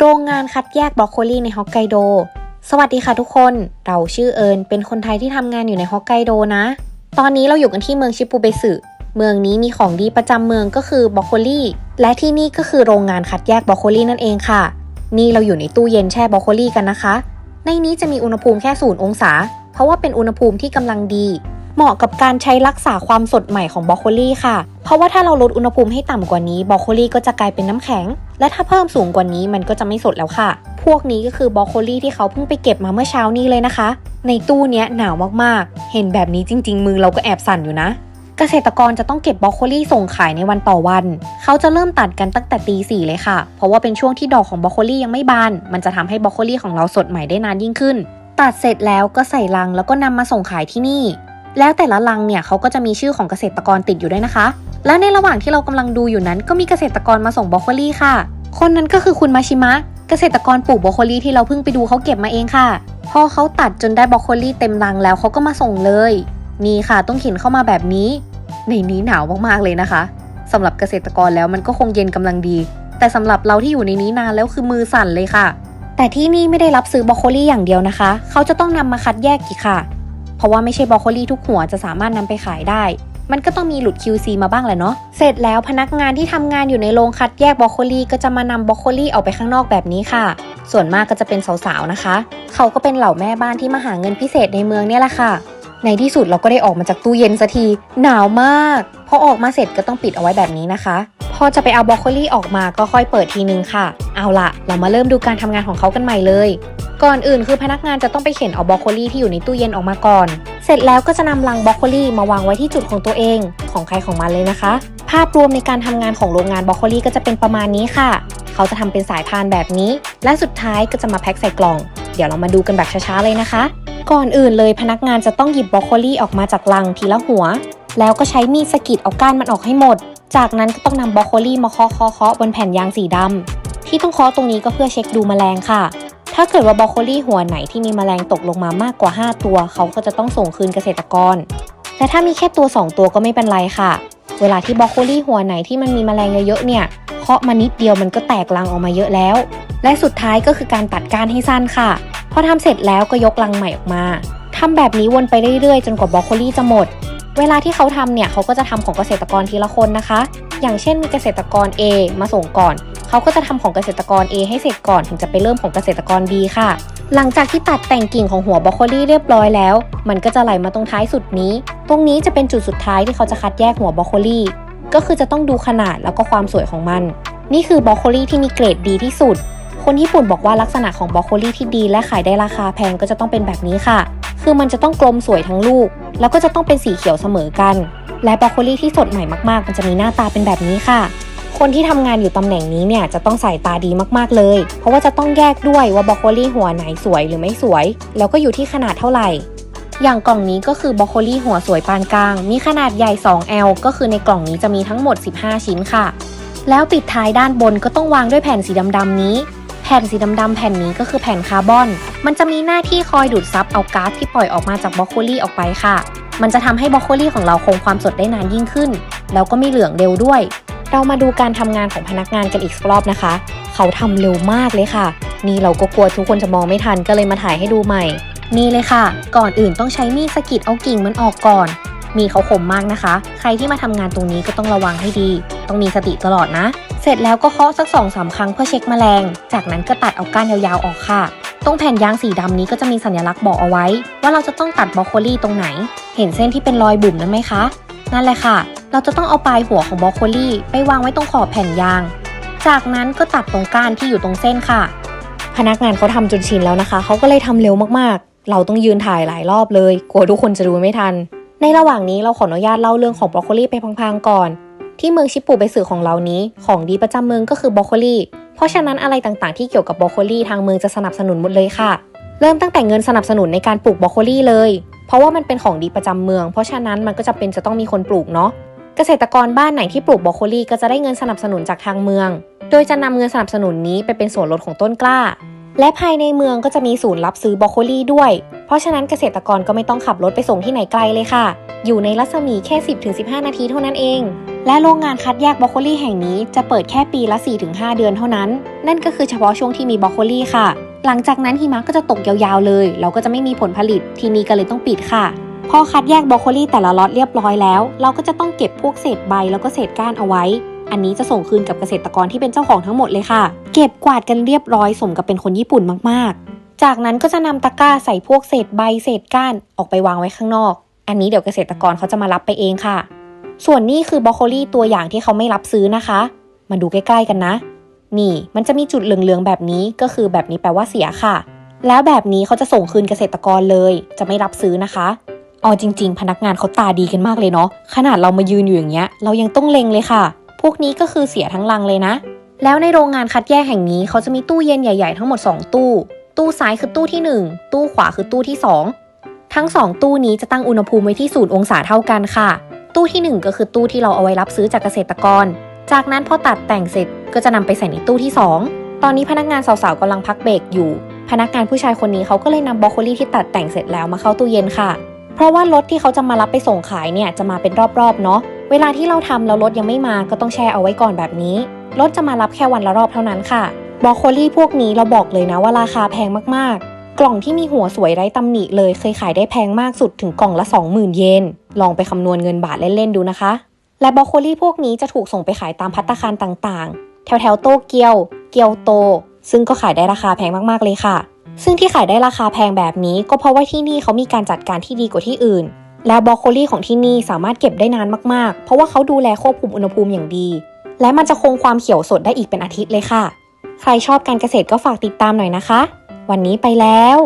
โรงงานคัดแยกบรอกโคลีในฮอกไกโด สวัสดีค่ะทุกคน เราชื่อเอิญเป็นคนไทยที่ทำงานอยู่ในฮอกไกโดนะ ตอนนี้เราอยู่กันที่เมืองชิปูเบสึเมืองนี้มีของดีประจำเมืองก็คือบรอกโคลีและที่นี่ก็คือโรงงานคัดแยกบรอกโคลีนั่นเองค่ะ นี่เราอยู่ในตู้เย็นแช่บรอกโคลีกันนะคะ ในนี้จะมีอุณหภูมิแค่ศูนย์องศา เพราะว่าเป็นอุณหภูมิที่กำลังดี เหมาะกับการใช้รักษาความสดใหม่ของบรอกโคลีค่ะ เพราะว่าถ้าเราลดอุณหภูมิให้ต่ำกว่านี้บรอกโคลีก็จะกลายเป็นน้ำแข็ง และถ้าเพิ่มสูงกว่านี้มันก็จะไม่สดแล้วค่ะ พวกนี้ก็คือบรอกโคลีที่เขาเพิ่งไปเก็บมาเมื่อเช้านี้เลยนะคะ ในตู้เนี้ยหนาวมากๆ เห็นแบบนี้จริง ๆ มือเราก็แอบสั่นอยู่นะเกษตรกรจะต้องเก็บบรอกโคลีส่งขายในวันต่อวัน เขาจะเริ่มตัดกันตั้งแต่ตีสี่เลยค่ะ เพราะว่าเป็นช่วงที่ดอกของบรอกโคลียังไม่บาน มันจะทำให้บรอกโคลีของเราสดใหม่ได้นานยิ่งขึ้น ตัดเสร็จแล้วก็ใส่ลังแล้วก็นำมาส่งขายที่นี่ แล้วแต่ละลังเนี่ยเขาก็จะมีชื่อของเกษตรกรติดอยู่ด้วยนะคะ และในระหว่างที่เรากำลังดูอยู่นั้น ก็มีเกษตรกรมาส่งบรอกโคลีค่ะ คนนั้นก็คือคุณมาชิมะ เกษตรกรปลูกบรอกโคลีที่เราเพิ่งไปดูเขาเก็บมาเองค่ะ พอเขาตัดจนได้บรอกโคลีเต็มลังแล้วเขาก็มาส่งเลย นี่ค่ะต้องเข็นเข้ามาแบบนี้ ในนี้หนาวมากๆเลยนะคะสำหรับเกษตรกรแล้วมันก็คงเย็นกำลังดี แต่สำหรับเราที่อยู่ในนี้นานแล้วคือมือสั่นเลยค่ะ แต่ที่นี่ไม่ได้รับซื้อบรอกโคลีอย่างเดียวนะคะ เขาจะต้องนำมาคัดแยกอีกค่ะ เพราะว่าไม่ใช่บรอกโคลีทุกหัวจะสามารถนำไปขายได้ มันก็ต้องมีหลุด QC มาบ้างแหละเนาะ เสร็จแล้วพนักงานที่ทำงานอยู่ในโรงคัดแยกบรอกโคลีก็จะมานำบรอกโคลีออกไปข้างนอกแบบนี้ค่ะ ส่วนมากก็จะเป็นสาวๆนะคะ เขาก็เป็นเหล่าแม่บ้านที่มาหาเงินพิเศษในเมืองเนี่ยแหละค่ะในที่สุดเราก็ได้ออกมาจากตู้เย็นสักที หนาวมาก พอออกมาเสร็จก็ต้องปิดเอาไว้แบบนี้นะคะ พอจะไปเอาบรอกโคลีออกมาก็ค่อยเปิดทีนึงค่ะ เอาละเรามาเริ่มดูการทำงานของเขากันใหม่เลย ก่อนอื่นคือพนักงานจะต้องไปเข็นเอาบรอกโคลีที่อยู่ในตู้เย็นออกมาก่อน เสร็จแล้วก็จะนำลังบรอกโคลีมาวางไว้ที่จุดของตัวเอง ของใครของมันเลยนะคะ ภาพรวมในการทำงานของโรงงานบรอกโคลีก็จะเป็นประมาณนี้ค่ะ เขาจะทำเป็นสายพานแบบนี้ และสุดท้ายก็จะมาแพ็คใส่กล่อง เดี๋ยวเรามาดูกันแบบช้าๆเลยนะคะ ก่อนอื่นเลยพนักงานจะต้องหยิบบรอกโคลีออกมาจากลังทีละหัว แล้วก็ใช้มีดสกิดเอาก้านมันออกให้หมด จากนั้นก็ต้องนำบรอกโคลีมาเคาะเคาะเคาะบนแผ่นยางสีดำที่ต้องเคาะตรงนี้ก็เพื่อเช็คดูแมลงค่ะ ถ้าเกิดว่าบรอกโคลีหัวไหนที่มีแมลงตกลงมามากกว่า 5 ตัว เขาก็จะต้องส่งคืนเกษตรกร แต่ถ้ามีแค่ตัว 2 ตัวก็ไม่เป็นไรค่ะ เวลาที่บรอกโคลีหัวไหนที่มันมีแมลงเยอะๆเนี่ยเคาะมานิดเดียวมันก็แตกรังออกมาเยอะแล้ว และสุดท้ายก็คือการตัดก้านให้สั้นค่ะพอทำเสร็จแล้วก็ยกรังใหม่ออกมาทำแบบนี้วนไปเรื่อยๆ จนกว่าบรอกโคลีจะหมด เวลาที่เขาทำเนี่ยเขาก็จะทำของเกษตรกรทีละคนนะคะ อย่างเช่นมีเกษตรกร A มาส่งก่อน เขาก็จะทำของเกษตรกร A ให้เสร็จก่อนถึงจะไปเริ่มของเกษตรกร B ค่ะ หลังจากที่ตัดแต่งกิ่งของหัวบรอกโคลีเรียบร้อยแล้ว มันก็จะไหลมาตรงท้ายสุดนี้ ตรงนี้จะเป็นจุดสุดท้ายที่เขาจะคัดแยกหัวบรอกโคลีก็คือจะต้องดูขนาดแล้วก็ความสวยของมัน นี่คือบรอกโคลีที่มีเกรดดีที่สุด คนญี่ปุ่นบอกว่าลักษณะของบรอกโคลีที่ดีและขายได้ราคาแพงก็จะต้องเป็นแบบนี้ค่ะ คือมันจะต้องกลมสวยทั้งลูก แล้วก็จะต้องเป็นสีเขียวเสมอกัน และบรอกโคลีที่สดใหม่มากๆ มันจะมีหน้าตาเป็นแบบนี้ค่ะ คนที่ทำงานอยู่ตำแหน่งนี้เนี่ยจะต้องใส่ตาดีมากๆเลย เพราะว่าจะต้องแยกด้วยว่าบรอกโคลีหัวไหนสวยหรือไม่สวย แล้วก็อยู่ที่ขนาดเท่าไหร่ อย่างกล่องนี้ก็คือบรอกโคลีหัวสวยปานกลาง มีขนาดใหญ่ 2L ก็คือในกล่องนี้จะมีทั้งหมด 15 ชิ้นค่ะ แล้วปิดท้ายด้านบนก็ต้องวางด้วยแผ่นสีดำๆนี้ แผ่นสีดำๆแผ่นนี้ก็คือแผ่นคาร์บอน มันจะมีหน้าที่คอยดูดซับเอาก๊าซที่ปล่อยออกมาจากบรอกโคลีออกไปค่ะ มันจะทำให้บรอกโคลีของเราคงความสดได้นานยิ่งขึ้น แล้วก็ไม่เหลืองเร็วด้วย เรามาดูการทำงานของพนักงานกันอีกรอบนะคะ เขาทำเร็วมากเลยค่ะ นี่เราก็กลัวทุกคนจะมองไม่ทันก็เลยมาถ่ายให้ดูใหม่ นี่เลยค่ะ ก่อนอื่นต้องใช้มีดสกิดเอากิ่งมันออกก่อน มีเขาคมมากนะคะ ใครที่มาทำงานตรงนี้ก็ต้องระวังให้ดี ต้องมีสติตลอดนะ เสร็จแล้วก็เคาะสักสองสามครั้งเพื่อเช็คแมลง จากนั้นก็ตัดเอาก้านยาวๆออกค่ะ ตรงแผ่นยางสีดำนี้ก็จะมีสัญลักษณ์บอกเอาไว้ ว่าเราจะต้องตัดบรอกโคลีตรงไหน เห็นเส้นที่เป็นรอยบุ๋มนั้นไหมคะ นั่นแหละค่ะ เราจะต้องเอาปลายหัวของบรอกโคลีไปวางไว้ตรงขอบแผ่นยาง จากนั้นก็ตัดตรงก้านที่อยู่ตรงเส้นค่ะ พนักงานเขาทำจนชินแล้วนะคะ เขาก็เลยทำเร็วมากๆ เราต้องยืนถ่ายหลายรอบเลย กลัวทุกคนจะดูไม่ทัน ในระหว่างนี้เราขออนุญาตเล่าเรื่องของบรอกโคลีไปพังๆก่อน ที่เมืองชิปูไปสื่อของเรานี้ ของดีประจำเมืองก็คือบรอกโคลีเพราะฉะนั้นอะไรต่างๆที่เกี่ยวกับบรอกโคลีทางเมืองจะสนับสนุนหมดเลยค่ะ เริ่มตั้งแต่เงินสนับสนุนในการปลูกบรอกโคลีเลย เพราะว่ามันเป็นของดีประจำเมือง เพราะฉะนั้นมันก็จะเป็นจะต้องมีคนปลูกเนาะเกษตรกรบ้านไหนที่ปลูกบรอกโคลีก็จะได้เงินสนับสนุนจากทางเมือง โดยจะนำเงินสนับสนุนนี้ไปเป็นส่วนลดของต้นกล้า และภายในเมืองก็จะมีศูนย์รับซื้อบรอกโคลีด้วย เพราะฉะนั้นเกษตรกรก็ไม่ต้องขับรถไปส่งที่ไหนไกลเลยค่ะ อยู่ในรัศมีแค่ 10-15 นาทีเท่านั้นเอง และโรงงานคัดแยกบรอกโคลีแห่งนี้จะเปิดแค่ปีละ 4-5 เดือนเท่านั้น นั่นก็คือเฉพาะช่วงที่มีบรอกโคลีค่ะ หลังจากนั้นหิมะก็จะตกยาวๆเลย เราก็จะไม่มีผลผลิตที่นี่ก็เลยต้องปิดค่ะ พอคัดแยกบรอกโคลีแต่ละล็อตเรียบร้อยแล้ว เราก็จะต้องเก็บพวกเศษใบแล้วก็เศษก้านเอาไว้ อันนี้จะส่งคืนกับเกษตรกรที่เป็นเจ้าของทั้งหมดเลยค่ะ เก็บกวาดกันเรียบร้อยสมกับเป็นคนญี่ปุ่นมากๆ จากนั้นก็จะนำตะกร้าใส่พวกเศษใบเศษก้านออกไปวางไว้ข้างนอก อันนี้เดี๋ยวเกษตรกรเขาจะมารับไปเองค่ะ ส่วนนี้คือบรอกโคลีตัวอย่างที่เขาไม่รับซื้อนะคะ มาดูใกล้ๆกันนะ นี่มันจะมีจุดเหลืองๆแบบนี้ก็คือแบบนี้แปลว่าเสียค่ะ แล้วแบบนี้เขาจะส่งคืนเกษตรกรเลย จะไม่รับซื้อนะคะอ๋อจริง ๆ พนักงานเขาตาดีกันมากเลยเนาะขนาดเรามายืนอยู่อย่างเงี้ย เรายังต้องเล็งเลยค่ะ พวกนี้ก็คือเสียทั้งลังเลยนะ แล้วในโรงงานคัดแยกแห่งนี้เขาจะมีตู้เย็นใหญ่ ๆ ทั้งหมด 2 ตู้ ตู้ซ้ายคือตู้ที่ 1 ตู้ขวาคือตู้ที่ 2 ทั้ง 2 ตู้นี้จะตั้งอุณหภูมิไว้ที่0องศาเท่ากันค่ะ ตู้ที่ 1 ก็คือตู้ที่เราเอาไว้รับซื้อจากเกษตรกร จากนั้นพอตัดแต่งเสร็จก็จะนำไปใส่ในตู้ที่ 2 ตอนนี้พนักงานสาวๆกำลังพักเบรกอยู่ พนักงานผู้ชายคนนี้เขาก็เลยนำบรอกโคลีที่ตัดแต่งเสร็จแล้วมาเข้าตู้เย็นค่ะ เพราะว่ารถที่เขาจะมารับไปส่งขายเนี่ยจะมาเป็นรอบๆเนาะ เวลาที่เราทำแล้วรถยังไม่มาก็ต้องแช่เอาไว้ก่อนแบบนี้ รถจะมารับแค่วันละรอบเท่านั้นค่ะบรอกโคลีพวกนี้เราบอกเลยนะว่าราคาแพงมากๆ กล่องที่มีหัวสวยไร้ตำหนิเลยเคยขายได้แพงมากสุดถึงกล่องละ 20,000 เยน ลองไปคำนวณเงินบาทเล่นๆดูนะคะ และบรอกโคลีพวกนี้จะถูกส่งไปขายตามพัตตาคารต่างๆ แถวๆโตเกียว เกียวโต ซึ่งก็ขายได้ราคาแพงมากๆเลยค่ะ ซึ่งที่ขายได้ราคาแพงแบบนี้ก็เพราะว่าที่นี่เขามีการจัดการที่ดีกว่าที่อื่น แล้วบรอกโคลีของที่นี่สามารถเก็บได้นานมากๆ เพราะว่าเขาดูแลควบคุมอุณหภูมิอย่างดี และมันจะคงความเขียวสดได้อีกเป็นอาทิตย์เลยค่ะ ใครชอบการเกษตรก็ฝากติดตามหน่อยนะคะ วันนี้ไปแล้ว